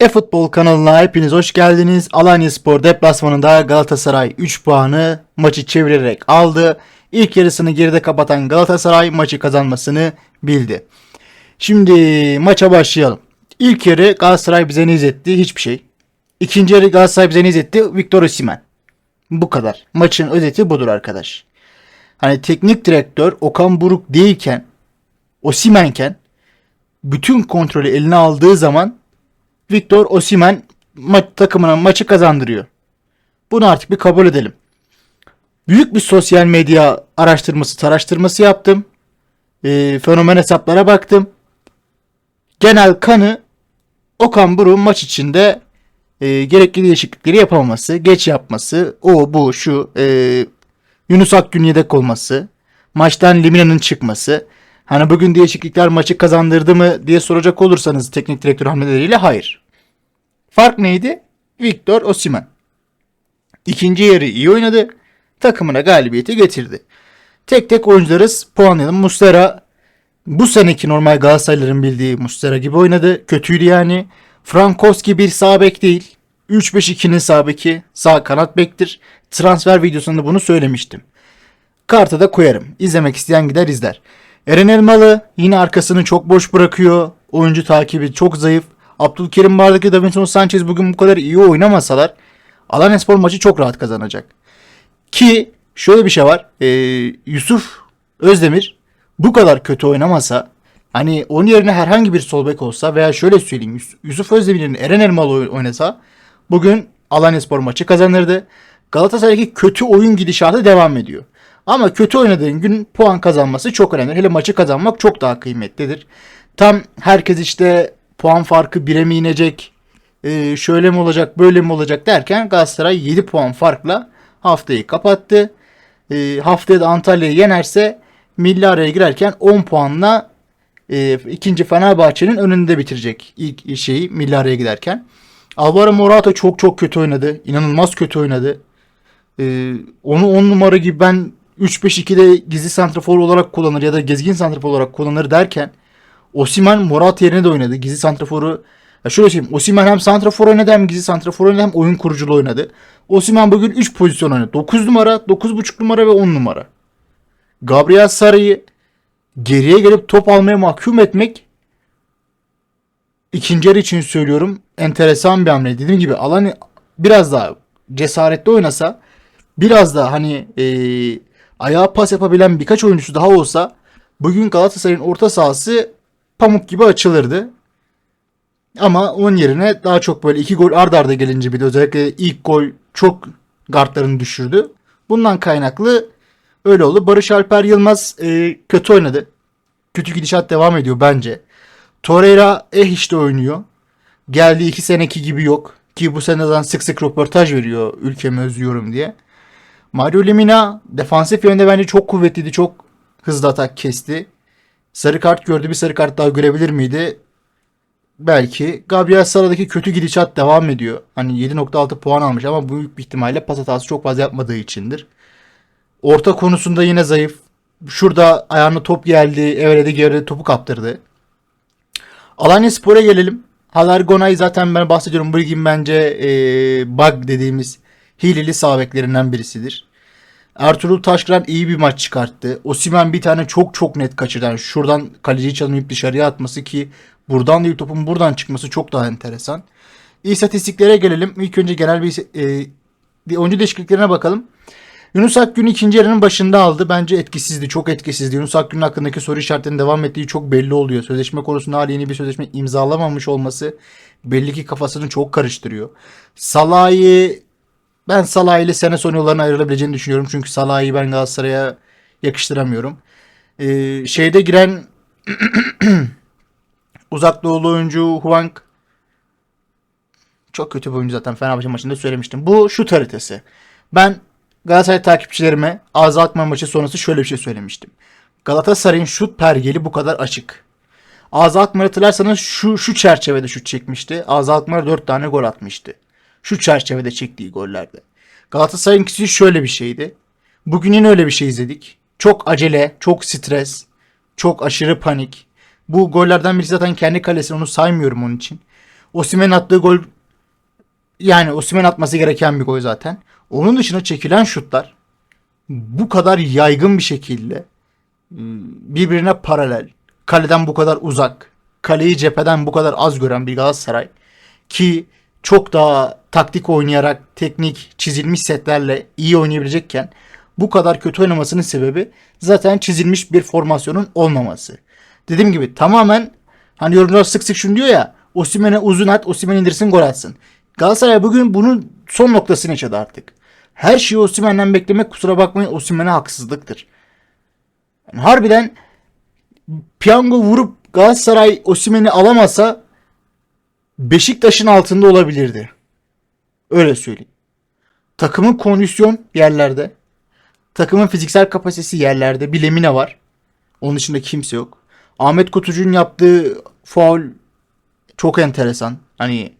E-Futbol kanalına hepiniz hoş geldiniz. Alanya Spor deplasmanında Galatasaray 3 puanı maçı çevirerek aldı. İlk yarısını geride kapatan Galatasaray maçı kazanmasını bildi. Şimdi maça başlayalım. İlk yarı Galatasaray bize ne izletti? Hiçbir şey. İkinci yarı Galatasaray bize ne izletti? Victor Osimhen. Bu kadar. Maçın özeti budur arkadaş. Hani teknik direktör Okan Buruk değilken Osimhen'ken bütün kontrolü eline aldığı zaman Victor Osimhen ma- takımına maçı kazandırıyor. Bunu artık bir kabul edelim. Büyük bir sosyal medya araştırması, taraştırması yaptım. Ee, fenomen hesaplara baktım. Genel kanı Okan Buruk'un maç içinde e, gerekli değişiklikleri yapamaması, geç yapması, o bu şu e, Yunus Akgün yedek olması, maçtan Limina'nın çıkması. Hani bugün değişiklikler maçı kazandırdı mı diye soracak olursanız teknik direktör hamleleriyle hayır. Fark neydi? Victor Osimhen. İkinci yarı iyi oynadı. Takımına galibiyeti getirdi. Tek tek oyuncularız puanlayalım. Muslera bu seneki normal Galatasaraylıların bildiği Muslera gibi oynadı. Kötüydü yani. Frankowski bir sağ bek değil. 3-5-2'nin sağ beki. Sağ kanat bektir. Transfer videosunda bunu söylemiştim. Karta da koyarım. İzlemek isteyen gider izler. Eren Elmalı yine arkasını çok boş bırakıyor. Oyuncu takibi çok zayıf. Abdülkerim Bardaki Davinson Sanchez bugün bu kadar iyi oynamasalar Alanyaspor maçı çok rahat kazanacak. Ki şöyle bir şey var. Ee, Yusuf Özdemir bu kadar kötü oynamasa hani onun yerine herhangi bir sol bek olsa veya şöyle söyleyeyim Yus- Yusuf Özdemir'in Eren Elmalı oy- oynasa bugün Alanyaspor maçı kazanırdı. Galatasaray'daki kötü oyun gidişatı devam ediyor. Ama kötü oynadığın gün puan kazanması çok önemli. Hele maçı kazanmak çok daha kıymetlidir. Tam herkes işte puan farkı bire mi inecek, e, şöyle mi olacak, böyle mi olacak derken Galatasaray 7 puan farkla haftayı kapattı. E, haftaya da Antalya'yı yenerse milli araya girerken 10 puanla e, ikinci Fenerbahçe'nin önünde bitirecek ilk şeyi milli araya giderken. Alvaro Morata çok çok kötü oynadı. İnanılmaz kötü oynadı. Ee, onu 10 numara gibi ben 3-5-2'de gizli santrafor olarak kullanır ya da gezgin santrafor olarak kullanır derken Osimhen Morata yerine de oynadı. Gizli santraforu ya şöyle söyleyeyim. Osimhen hem santrafor oynadı hem gizli santrafor oynadı hem oyun kuruculuğu oynadı. Osimhen bugün 3 pozisyon oynadı. 9 numara, 9.5 numara ve 10 numara. Gabriel Sarı'yı geriye gelip top almaya mahkum etmek ikinci yarı için söylüyorum enteresan bir hamle. Dediğim gibi alan biraz daha cesaretli oynasa biraz daha hani e, ayağa pas yapabilen birkaç oyuncusu daha olsa bugün Galatasaray'ın orta sahası pamuk gibi açılırdı. Ama onun yerine daha çok böyle iki gol ard arda gelince bir de özellikle ilk gol çok gardlarını düşürdü. Bundan kaynaklı öyle oldu. Barış Alper Yılmaz e, kötü oynadı. Kötü gidişat devam ediyor bence. Torreira eh işte oynuyor. Geldiği iki seneki gibi yok. Ki bu seneden sık sık röportaj veriyor ülkemi özlüyorum diye. Mario Lemina defansif yönde bence çok kuvvetliydi. Çok hızlı atak kesti. Sarı kart gördü. Bir sarı kart daha görebilir miydi? Belki. Gabriel Sara'daki kötü gidişat devam ediyor. Hani 7.6 puan almış ama büyük bir ihtimalle pas hatası çok fazla yapmadığı içindir. Orta konusunda yine zayıf. Şurada ayağına top geldi. Evrede geride topu kaptırdı. Alanya Spor'a gelelim. Halar Gonay zaten ben bahsediyorum. Bu ligin bence e, bug dediğimiz hileli sağ beklerinden birisidir. Ertuğrul Taşkıran iyi bir maç çıkarttı. Osimhen bir tane çok çok net kaçırdı. Yani şuradan kaleciyi çalmayıp dışarıya atması ki buradan değil topun buradan çıkması çok daha enteresan. İstatistiklere gelelim. İlk önce genel bir e, oyuncu değişikliklerine bakalım. Yunus Akgün ikinci yarının başında aldı. Bence etkisizdi. Çok etkisizdi. Yunus Akgün'ün hakkındaki soru işaretlerinin devam ettiği çok belli oluyor. Sözleşme konusunda hala yeni bir sözleşme imzalamamış olması belli ki kafasını çok karıştırıyor. Salah'ı ben Salah ile sene sonu yollarına ayrılabileceğini düşünüyorum. Çünkü Salah'ı ben Galatasaray'a yakıştıramıyorum. Ee, şeyde giren uzak doğulu oyuncu Huang çok kötü bir oyuncu zaten Fenerbahçe maçında söylemiştim. Bu şut haritası. Ben Galatasaray takipçilerime Ağzı Akman maçı sonrası şöyle bir şey söylemiştim. Galatasaray'ın şut pergeli bu kadar açık. Ağzı Akman hatırlarsanız şu, şu çerçevede şut çekmişti. Ağzı Akman 4 tane gol atmıştı. Şu çerçevede çektiği gollerde. Galatasaray'ınkisi şöyle bir şeydi. Bugün yine öyle bir şey izledik. Çok acele, çok stres, çok aşırı panik. Bu gollerden birisi zaten kendi kalesi onu saymıyorum onun için. Osimhen'in attığı gol yani Osimhen atması gereken bir gol zaten. Onun dışında çekilen şutlar bu kadar yaygın bir şekilde ıı, birbirine paralel, kaleden bu kadar uzak, kaleyi cepheden bu kadar az gören bir Galatasaray ki çok daha taktik oynayarak teknik çizilmiş setlerle iyi oynayabilecekken bu kadar kötü oynamasının sebebi zaten çizilmiş bir formasyonun olmaması. Dediğim gibi tamamen hani yorumcular sık sık şunu diyor ya Osimhen'e uzun at, Osimhen indirsin gol atsın. Galatasaray bugün bunun son noktasını yaşadı artık. Her şeyi Osimhen'den beklemek kusura bakmayın Osimhen'e haksızlıktır. Yani harbiden piyango vurup Galatasaray Osimhen'i alamasa Beşiktaş'ın altında olabilirdi. Öyle söyleyeyim. Takımın kondisyon yerlerde. Takımın fiziksel kapasitesi yerlerde. Bir Lemine var. Onun dışında kimse yok. Ahmet Kutucu'nun yaptığı faul çok enteresan. Hani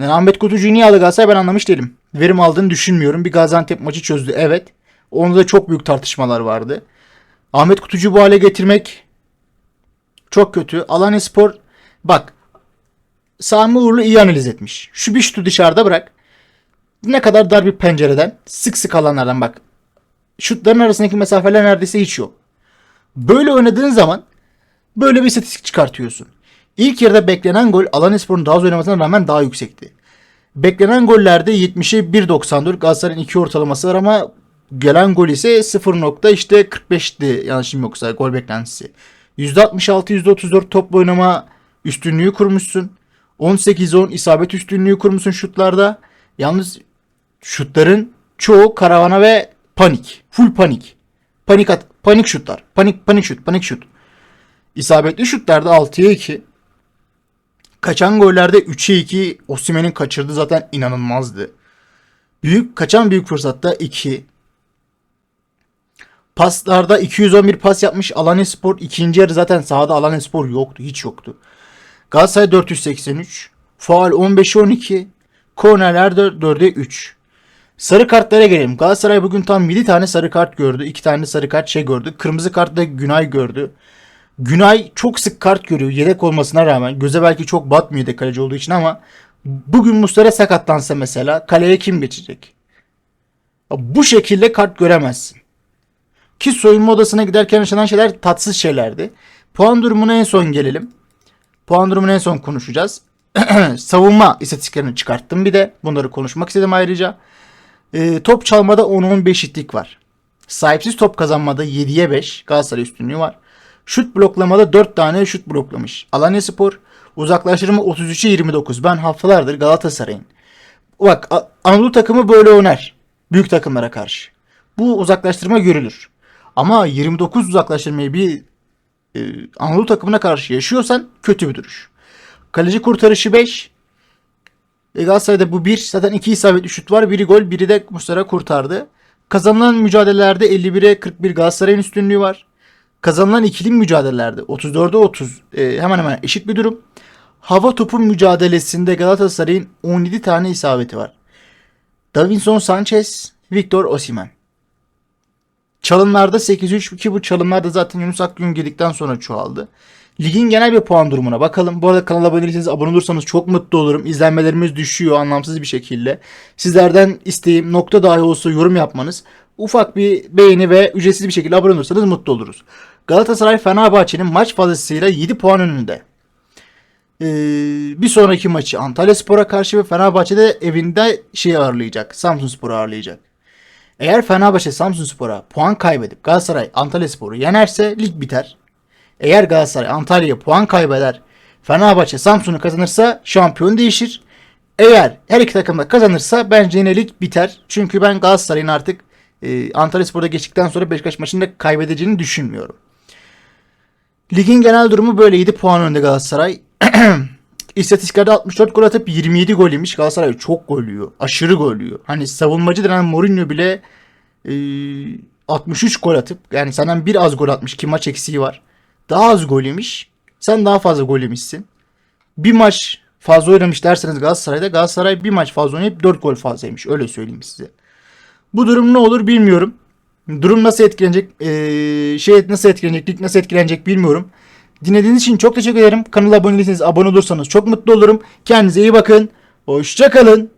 yani Ahmet Kutucu'yu niye aldı Galatasaray ben anlamış değilim. Verim aldığını düşünmüyorum. Bir Gaziantep maçı çözdü. Evet. Onda da çok büyük tartışmalar vardı. Ahmet Kutucu'yu bu hale getirmek çok kötü. Alanya Spor bak Sami Uğurlu iyi analiz etmiş. Şu bir şutu dışarıda bırak. Ne kadar dar bir pencereden sık sık alanlardan bak. Şutların arasındaki mesafeler neredeyse hiç yok. Böyle oynadığın zaman böyle bir istatistik çıkartıyorsun. İlk yarıda beklenen gol Alanyaspor'un daha az oynamasına rağmen daha yüksekti. Beklenen gollerde 70'e 1.94 Galatasaray'ın 2 ortalaması var ama gelen gol ise 0. işte 45'ti yanlışım yoksa gol beklentisi. %66 %34 top oynama üstünlüğü kurmuşsun. 18-10 isabet üstünlüğü kurmuşsun şutlarda. Yalnız şutların çoğu karavana ve panik. Full panik. Panik at, panik şutlar. Panik panik şut, panik şut. İsabetli şutlarda 6'ya 2. Kaçan gollerde 3'e 2. Osimhen'in kaçırdığı zaten inanılmazdı. Büyük kaçan büyük fırsatta 2. Paslarda 211 pas yapmış Alanyaspor. ikinci yarı zaten sahada Alanyaspor yoktu. Hiç yoktu. Galatasaray 483. Faal 15'e 12. Kornerler 4'e 3. Sarı kartlara gelelim. Galatasaray bugün tam 7 tane sarı kart gördü. 2 tane sarı kart şey gördü. Kırmızı kartla Günay gördü. Günay çok sık kart görüyor yedek olmasına rağmen. Göze belki çok batmıyor yedek kaleci olduğu için ama bugün Muslera sakatlansa mesela kaleye kim geçecek? Bu şekilde kart göremezsin. Ki soyunma odasına giderken yaşanan şeyler tatsız şeylerdi. Puan durumuna en son gelelim. Puan durumunu en son konuşacağız. Savunma istatistiklerini çıkarttım bir de. Bunları konuşmak istedim ayrıca. E, top çalmada 10-15 eşitlik var. Sahipsiz top kazanmada 7'ye 5 Galatasaray üstünlüğü var. Şut bloklamada 4 tane şut bloklamış. Alanya Spor uzaklaştırma 33'e 29. Ben haftalardır Galatasaray'ın. Bak Anadolu takımı böyle oynar. Büyük takımlara karşı. Bu uzaklaştırma görülür. Ama 29 uzaklaştırmayı bir e, Anadolu takımına karşı yaşıyorsan kötü bir duruş. Kaleci kurtarışı 5. E, Galatasaray'da bu 1. Zaten 2 isabetli şut var. Biri gol, biri de Muslera kurtardı. Kazanılan mücadelelerde 51'e 41 Galatasaray'ın üstünlüğü var. Kazanılan ikili mücadelelerde 34'e 30 e, hemen hemen eşit bir durum. Hava topu mücadelesinde Galatasaray'ın 17 tane isabeti var. Davinson Sanchez, Victor Osimhen. Çalımlarda 8-3 ki bu çalımlarda zaten Yunus Akgün girdikten sonra çoğaldı. Ligin genel bir puan durumuna bakalım. Bu arada kanala abone değilseniz abone olursanız çok mutlu olurum. İzlenmelerimiz düşüyor anlamsız bir şekilde. Sizlerden isteğim nokta dahi olsa yorum yapmanız. Ufak bir beğeni ve ücretsiz bir şekilde abone olursanız mutlu oluruz. Galatasaray Fenerbahçe'nin maç fazlasıyla 7 puan önünde. Ee, bir sonraki maçı Antalya Spor'a karşı ve Fenerbahçe'de evinde şey ağırlayacak. Samsun Spor'u ağırlayacak. Eğer Fenerbahçe Samsun Spor'a puan kaybedip Galatasaray Antalya Spor'u yenerse lig biter. Eğer Galatasaray Antalya'ya puan kaybeder Fenerbahçe Samsun'u kazanırsa şampiyon değişir. Eğer her iki takım da kazanırsa bence yine lig biter. Çünkü ben Galatasaray'ın artık e, Antalya Spor'da geçtikten sonra Beşiktaş maçında kaybedeceğini düşünmüyorum. Ligin genel durumu böyle 7 puan önde Galatasaray. İstatistiklerde 64 gol atıp 27 gol yemiş. Galatasaray çok gol yiyor. Aşırı gol yiyor. Hani savunmacı denen Mourinho bile e, 63 gol atıp yani senden bir az gol atmış ki maç eksiği var. Daha az gol yemiş. Sen daha fazla gol yemişsin. Bir maç fazla oynamış derseniz Galatasaray'da Galatasaray bir maç fazla oynayıp 4 gol fazla yemiş. Öyle söyleyeyim size. Bu durum ne olur bilmiyorum. Durum nasıl etkilenecek, ee, şey nasıl etkilenecek, lig nasıl etkilenecek bilmiyorum. Dinlediğiniz için çok teşekkür ederim. Kanala abone değilseniz abone olursanız çok mutlu olurum. Kendinize iyi bakın. Hoşçakalın.